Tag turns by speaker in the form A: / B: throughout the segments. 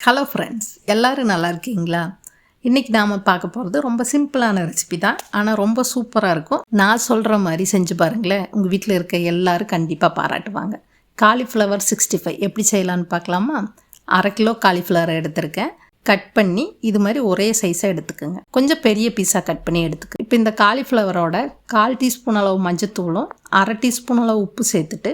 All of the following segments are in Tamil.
A: ஹலோ ஃப்ரெண்ட்ஸ் எல்லோரும் நல்லா இருக்கீங்களா? இன்றைக்கி நாம் பார்க்க போகிறது ரொம்ப சிம்பிளான ரெசிபி தான். ஆனால் ரொம்ப சூப்பராக இருக்கும். நான் சொல்கிற மாதிரி செஞ்சு பாருங்களேன். உங்கள் வீட்டில் இருக்க எல்லோரும் கண்டிப்பாக பாராட்டுவாங்க. காலிஃப்ளவர் சிக்ஸ்டி ஃபைவ் எப்படி செய்யலான்னு பார்க்கலாமா? அரை கிலோ காலிஃப்ளவர் எடுத்திருக்கேன். கட் பண்ணி இது மாதிரி ஒரே சைஸாக எடுத்துக்கோங்க. கொஞ்சம் பெரிய பீஸாக கட் பண்ணி எடுத்துக்க இப்போ இந்த காலிஃப்ளவரோட கால் டீஸ்பூன் அளவு மஞ்சத்தூளும் அரை டீஸ்பூன் அளவு உப்பு சேர்த்துட்டு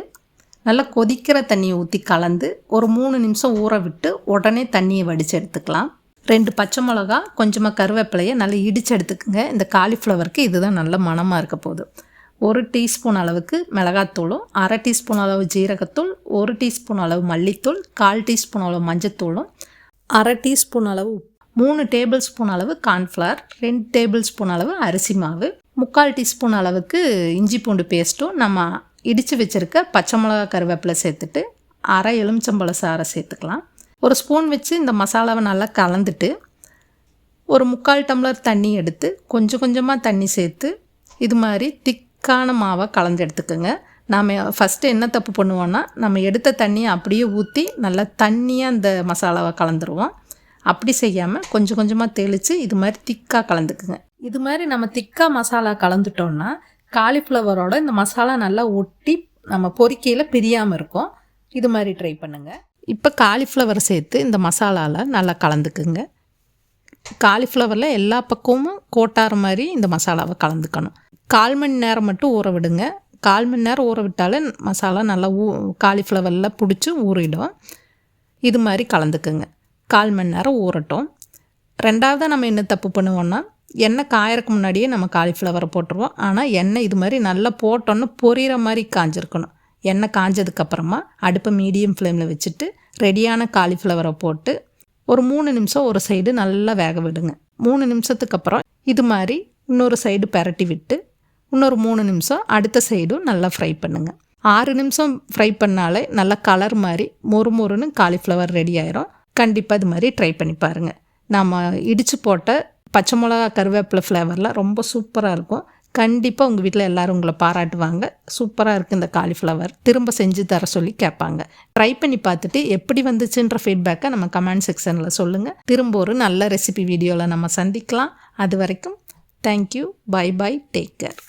A: நல்லா கொதிக்கிற தண்ணியை ஊற்றி கலந்து ஒரு மூணு நிமிஷம் ஊற விட்டு உடனே தண்ணியை வடித்து எடுத்துக்கலாம். ரெண்டு பச்சை மிளகா கொஞ்சமாக கருவேப்பிலையை நல்லா இடித்து எடுத்துக்கோங்க. இந்த காலிஃப்ளவருக்கு இதுதான் நல்ல மணமாக இருக்க போகுது. ஒரு டீஸ்பூன் அளவுக்கு மிளகாத்தூளும் அரை டீஸ்பூன் அளவு ஜீரகத்தூள் ஒரு டீஸ்பூன் அளவு மல்லித்தூள் கால் டீஸ்பூன் அளவு மஞ்சத்தூளும் அரை டீஸ்பூன் அளவு மூணு டேபிள் ஸ்பூன் அளவு கார்ன்ஃப்ளவர் ரெண்டு டேபிள் ஸ்பூன் அளவு அரிசி மாவு முக்கால் டீஸ்பூன் அளவுக்கு இஞ்சி பூண்டு பேஸ்ட்டும் நம்ம இடித்து வச்சுருக்க பச்சை மிளகா கருவேப்பிலை சேர்த்துட்டு அரை எலுமிச்சம்பழ சாரை சேர்த்துக்கலாம். ஒரு ஸ்பூன் வச்சு இந்த மசாலாவை நல்லா கலந்துட்டு ஒரு முக்கால் டம்ளர் தண்ணி எடுத்து கொஞ்சம் கொஞ்சமாக தண்ணி சேர்த்து இது மாதிரி திக்கான மாவை கலந்து எடுத்துக்கோங்க. நாம் ஃபஸ்ட்டு என்ன தப்பு பண்ணுவோன்னா நம்ம எடுத்த தண்ணியை அப்படியே ஊற்றி நல்லா தண்ணியாக அந்த மசாலாவை கலந்துருவோம். அப்படி செய்யாமல் கொஞ்சம் கொஞ்சமாக தெளித்து இது மாதிரி திக்காக கலந்துக்குங்க. இது மாதிரி நம்ம திக்காக மசாலா கலந்துட்டோன்னா காலிஃப்ளவரோட இந்த மசாலா நல்லா ஒட்டி நம்ம பொறிக்கையில் பிரியாமல் இருக்கும். இது மாதிரி ட்ரை பண்ணுங்கள் இப்போ காலிஃப்ளவர் சேர்த்து இந்த மசாலாவில் நல்லா கலந்துக்குங்க. காலிஃப்ளவரில் எல்லா பக்கமும் கோட்டார மாதிரி இந்த மசாலாவை கலந்துக்கணும். கால் மணி நேரம் மட்டும் ஊற விடுங்க. கால் மணி நேரம் ஊற விட்டாலே மசாலா நல்லா ஊ காலிஃப்ளவரில் பிடிச்சி ஊறிடும். இது மாதிரி கலந்துக்குங்க. கால் மணி நேரம் ஊறட்டும். ரெண்டாவது நம்ம என்ன தப்பு பண்ணுவோன்னா எண்ணெய் காயறக்கு முன்னாடியே நம்ம காலிஃப்ளவரை போட்டுருவோம். ஆனால் எண்ணெய் இது மாதிரி நல்லா போட்டோன்னு பொரியிற மாதிரி காஞ்சிருக்கணும். எண்ணெய் காஞ்சதுக்கப்புறமா அடுப்பை மீடியம் ஃப்ளேமில் வச்சுட்டு ரெடியான காலிஃப்ளவரை போட்டு ஒரு மூணு நிமிஷம் ஒரு சைடு நல்லா வேக விடுங்க. மூணு நிமிஷத்துக்கு அப்புறம் இது மாதிரி இன்னொரு சைடு பரட்டி விட்டு இன்னொரு மூணு நிமிஷம் அடுத்த சைடும் நல்லா ஃப்ரை பண்ணுங்கள் ஆறு நிமிஷம் ஃப்ரை பண்ணாலே நல்லா கலர் மாதிரி மொறு மொறுன்னு காலிஃப்ளவர் ரெடி ஆயிரும். கண்டிப்பாக இது மாதிரி ட்ரை பண்ணி பாருங்கள் நம்ம இடித்து போட்ட பச்சை மிளகா கருவேப்பிலை ஃப்ளேவரில் ரொம்ப சூப்பராக இருக்கும். கண்டிப்பாக உங்கள் வீட்டில் எல்லோரும் உங்களை பாராட்டுவாங்க. சூப்பராக இருக்குது இந்த காலிஃப்ளவர் திரும்ப செஞ்சு தர சொல்லி கேட்பாங்க. ட்ரை பண்ணி பார்த்துட்டு எப்படி வந்துச்சுன்ற ஃபீட்பேக்கை நம்ம கமெண்ட் செக்ஷனில் சொல்லுங்கள் திரும்ப ஒரு நல்ல ரெசிபி வீடியோவில் நம்ம சந்திக்கலாம். அது வரைக்கும் thank you bye bye take care